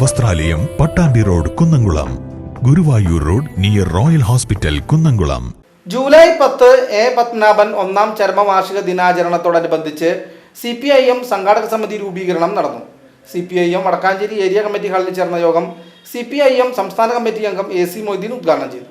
വസ്ത്രാലയം Pattambi road Kunnamkulam. Guruvayur road near royal hospital Kunnamkulam. July പത്ത് A Padmanabhan ഒന്നാം ചരമവാർഷിക ദിനാചരണത്തോടനുബന്ധിച്ച് സി പി ഐ എം സംഘാടക സമിതി രൂപീകരണം നടന്നു. C P I M Vadakkanchery area committee ഹാളിൽ ചേർന്ന യോഗം സി പി ഐ എം സംസ്ഥാന കമ്മിറ്റി അംഗം എ സി മൊയ്തീൻ ഉദ്ഘാടനം ചെയ്തു.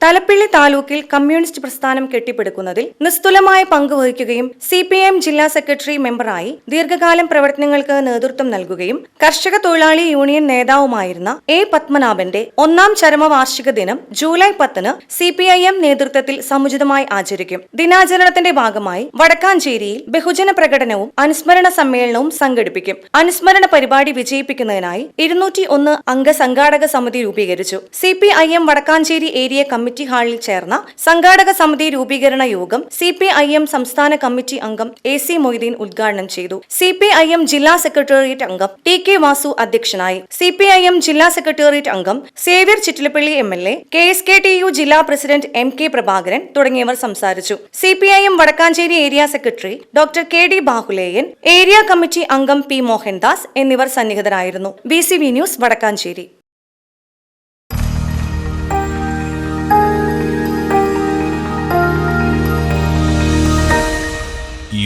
തലപ്പിള്ളി താലൂക്കിൽ കമ്മ്യൂണിസ്റ്റ് പ്രസ്ഥാനം കെട്ടിപ്പടുക്കുന്നതിൽ നിസ്തുലമായ പങ്ക് വഹിക്കുകയും സി പി എം ജില്ലാ സെക്രട്ടറി മെമ്പറായി ദീർഘകാലം പ്രവർത്തനങ്ങൾക്ക് നേതൃത്വം നൽകുകയും കർഷക തൊഴിലാളി യൂണിയൻ നേതാവുമായിരുന്ന എ പത്മനാഭന്റെ ഒന്നാം ചരമവാർഷിക ദിനം ജൂലൈ പത്തിന് സി പി ഐ എം നേതൃത്വത്തിൽ സമുചിതമായി ആചരിക്കും. ദിനാചരണത്തിന്റെ ഭാഗമായി വടക്കാഞ്ചേരിയിൽ ബഹുജന പ്രകടനവും അനുസ്മരണ സമ്മേളനവും സംഘടിപ്പിക്കും. അനുസ്മരണ പരിപാടി വിജയിപ്പിക്കുന്നതിനായി ഇരുന്നൂറ്റി ഒന്ന് അംഗ സംഘാടക സമിതി രൂപീകരിച്ചു. C P I M Vadakkanchery area committee ഹാളിൽ ചേർന്ന സംഘാടക സമിതി രൂപീകരണ യോഗം സി പി ഐ എം സംസ്ഥാന കമ്മിറ്റി അംഗം എ സി മൊയ്തീൻ ഉദ്ഘാടനം ചെയ്തു. സി പി ഐ എം ജില്ലാ സെക്രട്ടേറിയറ്റ് അംഗം ടി കെ വാസു അധ്യക്ഷനായി. സി പി ഐ എം ജില്ലാ സെക്രട്ടേറിയറ്റ് അംഗം Xavier Chittilappally M L A K S K T U ജില്ലാ പ്രസിഡന്റ് എം കെ പ്രഭാകരൻ തുടങ്ങിയവർ സംസാരിച്ചു. C P I M Vadakkanchery area secretary doctor K D Bahuleyan area committee അംഗം P Mohandas എന്നിവർ സന്നിഹിതരായിരുന്നു. B C V news Vadakkanchery.